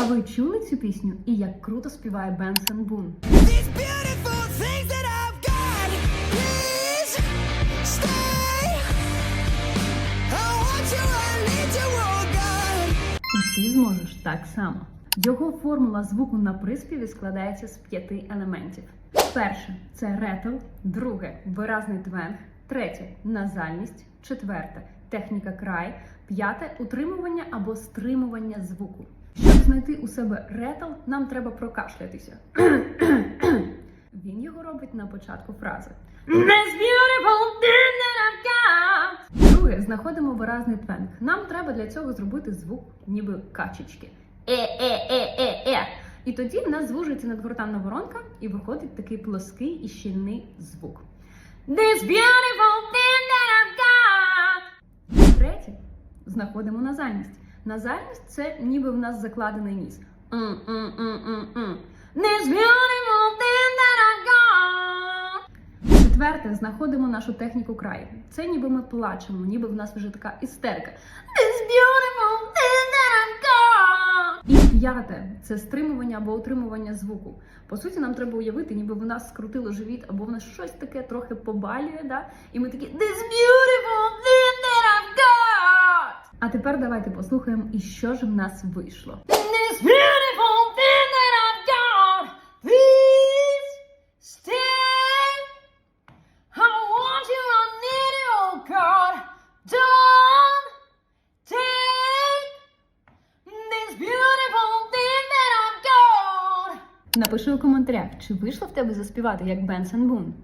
А ви чули цю пісню і як круто співає Бенсон Бун? Oh. І ти зможеш так само. Його формула звуку на приспіві складається з п'яти елементів. Перше це ретл, друге виразний твенг, третє назальність, четверте техніка край, п'яте утримування або стримування звуку. Щоб знайти у себе ретл, нам треба прокашлятися. Він його робить на початку фрази. This beautiful thing I've got. Друге, знаходимо виразний твенг. Нам треба для цього зробити звук, ніби качечки. Е-е-е-е-е. І тоді в нас звужується надгортанна воронка і виходить такий плоский і щільний звук. This beautiful thing that I've got. Третє, знаходимо назальність. Назальність це ніби в нас закладений ніс. Четверте, знаходимо нашу техніку краю. Це ніби ми плачемо, ніби в нас вже така істерика. І п'яте це стримування або утримування звуку. По суті, нам треба уявити, ніби в нас скрутило живіт, або в нас щось таке трохи побалює, да? і ми такі This beautiful А тепер давайте послухаємо, і що ж в нас вийшло. Oh. Напиши у коментарях, чи вийшло в тебе заспівати як Бенсон Бун.